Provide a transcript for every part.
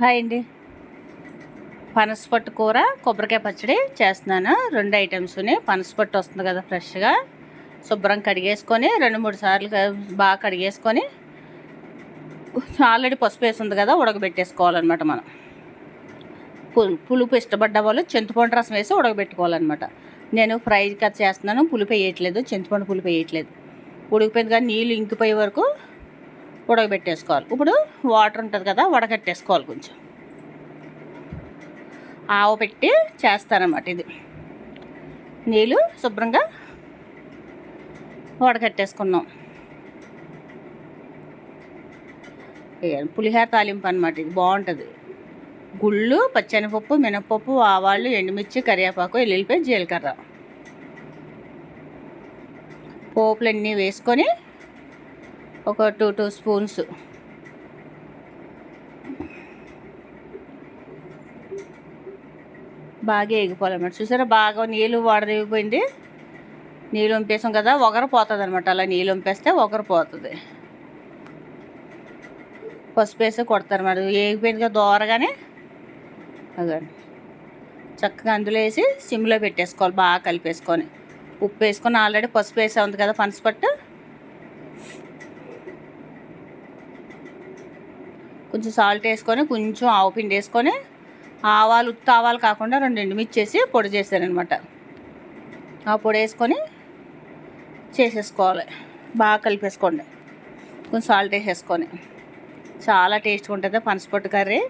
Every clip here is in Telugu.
హాయ్ అండి. పనసపట్టు కూర కొబ్బరికాయ పచ్చడి చేస్తున్నాను. రెండు ఐటమ్స్ని పనసపట్టు వస్తుంది కదా ఫ్రెష్గా. శుభ్రం కడిగేసుకొని రెండు మూడు సార్లు బాగా కడిగేసుకొని ఆల్రెడీ పసుపు వేసి ఉంది కదా ఉడకబెట్టేసుకోవాలన్నమాట మనం. పులుపు ఇష్టపడ్డ వాళ్ళు చింతపండు రసం వేసి ఉడకబెట్టుకోవాలన్నమాట. నేను ఫ్రై కట్ చేస్తున్నాను. పులుపు వేయట్లేదు. చింతపండు పులుపు వేయట్లేదు. ఉడికిపోయింది కానీ నీళ్ళు ఇంకిపోయే వరకు ఉడకబెట్టేసుకోవాలి. ఇప్పుడు వాటర్ ఉంటుంది కదా వడగట్టేసుకోవాలి కొంచెం. ఆవు పెట్టి చేస్తానన్నమాట ఇది. నీళ్ళు శుభ్రంగా వడకట్టేసుకున్నాం పులిహోర తాలింపు అనమాట ఇది బాగుంటుంది. గుళ్ళు పచ్చనిపప్పు మినపప్పు ఆవాళ్ళు ఎండుమిర్చి కరివేపాకు ఎల్లుల్లిపాయ జీలకర్ర. పోపులన్నీ వేసుకొని ఒక టూ టూ స్పూన్స్. బాగా ఎగిపోవాలన్నమాట చూసారా బాగా నీళ్ళు వడదిగిపోయింది నీళ్ళు వంపేసాం కదా ఒగరు పోతుంది అనమాట అలా నీళ్ళు వంపేస్తే ఒగరు పోతుంది. పసుపు వేసి కొడతారు మరి ఏగిపోయింది కదా దోరగానే. అదే చక్కగా అందులో వేసి సిమ్లో పెట్టేసుకోవాలి బాగా కలిపేసుకొని. ఉప్పు వేసుకొని ఆల్రెడీ పసుపు వేసే ఉంది కదా పనసపట్టు. కొంచెం సాల్ట్ వేసుకొని కొంచెం ఆవు పిండి వేసుకొని ఆవాలు ఉత్త ఆవాలు కాకుండా రెండు ఎండుమిర్చి వేసి పొడి చేశానమాట ఆ పొడి వేసుకొని చేసేసుకోవాలి. బాగా కలిపేసుకోండి. కొంచెం సాల్ట్ వేసేసుకొని. చాలా టేస్ట్గా ఉంటుంది పనసపొట్టు కర్రీ.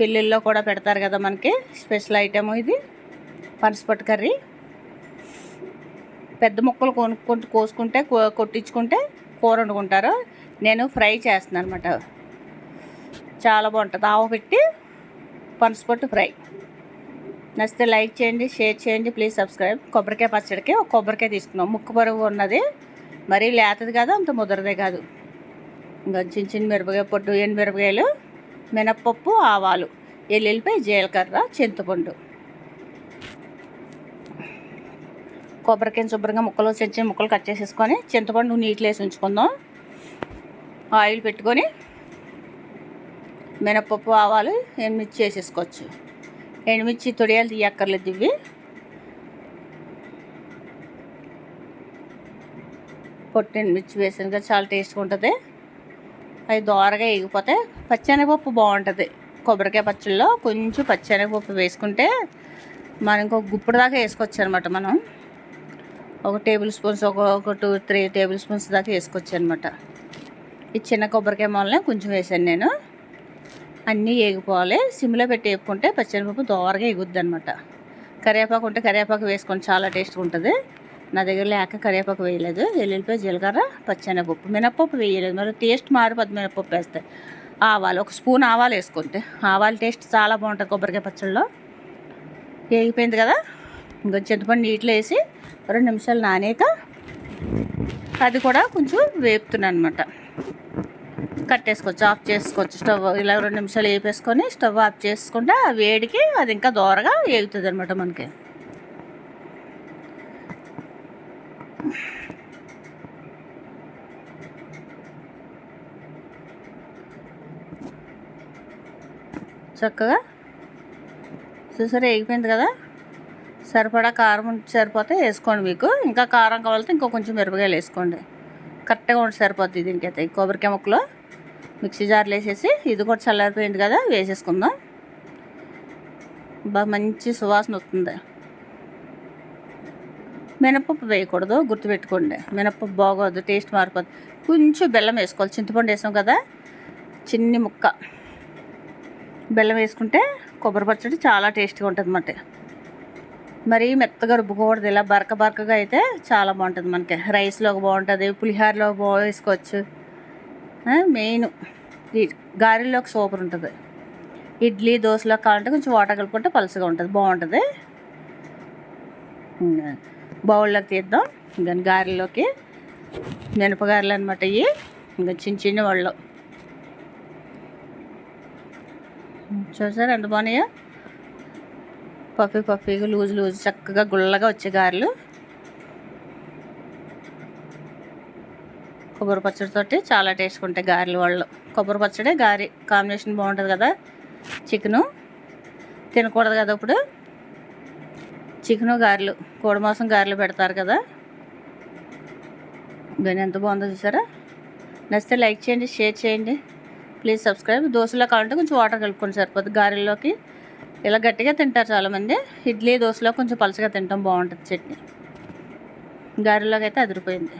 పెళ్ళిళ్ళలో కూడా పెడతారు కదా మనకి స్పెషల్ ఐటమ్ ఇది పనసపొట్టు కర్రీ. పెద్ద ముక్కలు కొనుక్కుంటూ కోసుకుంటే కో- కొట్టించుకుంటే కూర వండుకుంటారు. నేను ఫ్రై చేస్తున్నాను అనమాట చాలా బాగుంటుంది. ఆవు పెట్టి పనసపొట్టు ఫ్రై. నచ్చితే లైక్ చేయండి షేర్ చేయండి. Please subscribe. కొబ్బరికాయ పచ్చడికి ఒక కొబ్బరికాయ తీసుకున్నాం. ముక్కు పరుగు ఉన్నది. మరీ లేతది కాదు అంత ముదరదే కాదు. ఇంకా చిన్న చిన్న మిరపకాయ పొట్టు ఎండు మిరపకాయలు మినప్పప్పు ఆవాలు ఎల్లుల్లిపై జీలకర్ర చింతపండు. కొబ్బరికాయని శుభ్రంగా ముక్కలు చిన్న చిన్న ముక్కలు కట్ చేసేసుకొని చింతపండు నీటిలో వేసి ఉంచుకుందాం. ఆయిల్ పెట్టుకొని మినప్పప్పు ఆవాలు ఎండుమిర్చి వేసేసుకోవచ్చు ఎండుమిర్చి తొడియాలు తీయక్కర్లేదు ఇవి. పొట్టు ఎండుమిర్చి చాలా టేస్ట్గా ఉంటుంది. అవి దోరగా ఎగిపోతే పచ్చెనగపప్పు బాగుంటుంది. కొబ్బరికాయ పచ్చళ్ళలో కొంచెం పచ్చెనగపప్పు వేసుకుంటే మనం ఇంకో గుప్పుడు దాకా వేసుకోవచ్చు అనమాట మనం. ఒక టేబుల్ స్పూన్స్ ఒక ఒక టూ త్రీ టేబుల్ స్పూన్స్ దాకా వేసుకోవచ్చు అనమాట ఈ చిన్న కొబ్బరికాయ మొలనే కొంచెం వేసాను నేను. అన్నీ వేగిపోవాలి సిమ్లో పెట్టి వేపుకుంటే పచ్చెనగపప్పు దోరగా ఎగుద్ది అనమాట కరివేపాకు ఉంటే కరివేపాకు వేసుకొని చాలా టేస్ట్గా ఉంటుంది. నా దగ్గర లేక కరివేపాకు వేయలేదు. ఎల్లుల్లిపాయ జీలకర్ర పచ్చెనగపప్పు. మినప్పప్పు వేయలేదు. మరి టేస్ట్ మారిపోద్ది మినప్పప్పు వేస్తే ఆవాలు ఒక స్పూన్ ఆవాలు వేసుకుంటే ఆవాల టేస్ట్ చాలా బాగుంటుంది కొబ్బరికాయ పచ్చళ్ళలో. వేగిపోయింది కదా? ఇంకా చింతపండు నీటిలో వేసి రెండు నిమిషాలు నానేక అది కూడా కొంచెం వేపుతున్నాను అనమాట కట్టేసుకోవచ్చు ఆఫ్ చేసుకోవచ్చు. స్టవ్ ఇలా రెండు నిమిషాలు వేపేసుకొని స్టవ్ ఆఫ్ చేసుకుంటే ఆ వేడికి అది ఇంకా దోరగా వేగుతుంది అనమాట మనకి. చక్కగా చూసారా వేగిపోయింది కదా? సరిపడా కారం సరిపోతే వేసుకోండి మీకు. ఇంకా కారం కావాలంటే ఇంకో కొంచెం మిరపకాయలు వేసుకోండి. కరెక్ట్గా ఉంటే సరిపోద్ది దీనికైతే ఈ కొబ్బరికాయ ముక్కలు మిక్సీ జార్లో వేసేసి ఇది కూడా చల్లారిపోయింది కదా వేసేసుకుందాం. బాగా మంచి సువాసన వస్తుంది. మినపప్పు వేయకూడదు గుర్తుపెట్టుకోండి. మినపప్పు బాగోదు టేస్ట్ మారిపోతుంది కొంచెం బెల్లం వేసుకోవాలి. చింతపండు వేసాం కదా చిన్ని ముక్క. బెల్లం వేసుకుంటే కొబ్బరి పచ్చడి చాలా టేస్ట్గా ఉంటుంది అన్నమాట మరీ మెత్తగా రుబ్బకూడదు ఇలా బరక బరకగా అయితే చాలా బాగుంటుంది మనకి. రైస్లో బాగుంటుంది పులిహోరలో బాగా వేసుకోవచ్చు. మెయిన్ గారెలోకి సూపర్ ఉంటుంది. ఇడ్లీ దోశలో కావాలంటే కొంచెం వాటర్ కలుపుకుంటే పలుసుగా ఉంటుంది బాగుంటుంది. బౌల్లోకి తీద్దాం. ఇంకా గారెలోకి మినపగారెలు అనమాట ఇవి ఇంకా చిన్న చిన్న వాళ్ళు. చూసారు ఎంత బాగున్నాయో? పఫీ పఫీగా లూజ్ లూజ్ చక్కగా గుల్లగా వచ్చే గారెలు. కొబ్బరి పచ్చడితోటి చాలా టేస్ట్గా ఉంటాయి గారెలు వాళ్ళు. కొబ్బరి పచ్చడి గారి కాంబినేషన్ బాగుంటుంది కదా చికెను. తినకూడదు కదా ఇప్పుడు చికెను గారెలు కోడి మాంసం గారెలు పెడతారు కదా. కానీ ఎంత బాగుందో చూసారా? నచ్చితే లైక్ చేయండి షేర్ చేయండి. Please subscribe. దోశలో కావాలంటే కొంచెం వాటర్ కలుపుకొని సరిపోతుంది గారెల్లోకి. ఇలా గట్టిగా తింటారు చాలామంది. ఇడ్లీ దోశలో కొంచెం పలచగా తింటాం బాగుంటుంది చట్నీ. గారెల్లోకి అయితే అదిరిపోయింది.